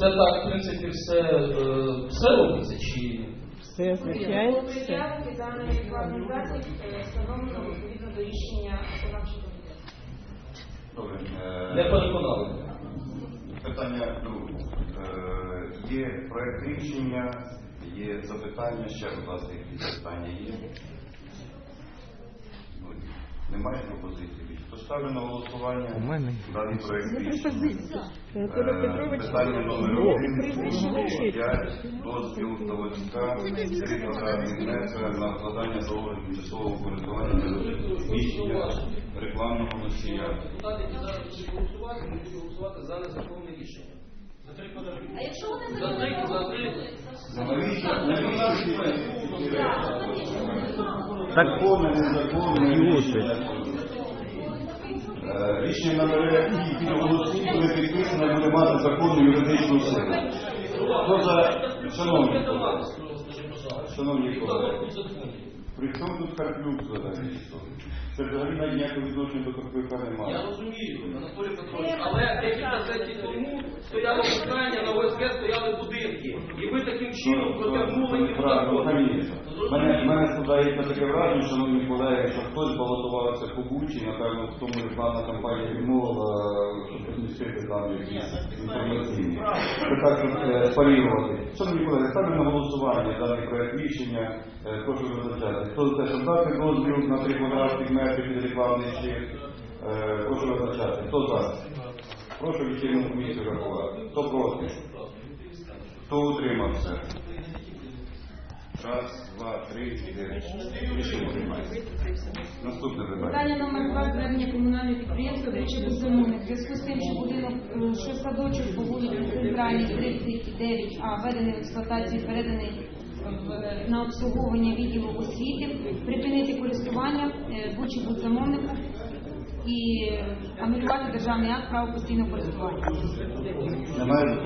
Це так, в принципі, все, е, все робиться, чи Все означає все. Порядки даної засіб е, встановлено відповідно до рішення виконавчого комітету. Добре. не Е, переконали? Питання друге. Е, Є проект рішення, є запитання, ще, будь ласка, якісь питання є. Ставлю на голосування У мене. даний проект рішення. Е. Питання номер О, один, прізвище пункту напишіть. 5, дозвіл Сергій квадратних метрів на вкладання договору тимчасового користування для розміщення рекламного носія. Депутати, зараз будуть голосувати, будуть голосувати за незаконне рішення. За три подарунки. А якщо вони За три, за три. Навіщо? Навіщо? Так, Законне, незаконне рішення. Рішення набере тільки голосів, коли підписане буде мати законну юридичну силу. Хто шановні колеги, шановні колеги, при чому тут Карплюк взагалі? Це взагалі ніякого відношення до Карплюка Я розумію, Анатолій Петрович, але декілька сесій тому стояло питання на ОСГ, стояли будинки. І чином протягнули Правильно, закон. Мене, мене складається таке враження, шановні колеги, що хтось балотувався по Бучі, напевно, в тому рекламна кампанія відмовила, щоб розмістити там якісь інформаційні. Це так, е, парірувати. Шановні колеги, ставлю на голосування даний проект рішення. Е, Прошу визначати. Хто за те, щоб дати дозвіл на 3 квадратних метри під рекламний щит? Е, Прошу визначати. Хто за? Прошу вечірню комісію рахувати. Хто проти? Хто утримався? Раз, два, три, чотири. Наступне питання. Питання номер два звернення комунального підприємства Бузимони. В зв'язку з тим, що будинок, е, що садочок по вулиці Центральній 39А введений в експлуатацію, переданий на обслуговування відділу освіти, припинити користування е, Бучі замовнику і анулювати державний акт право постійного користування. Немає?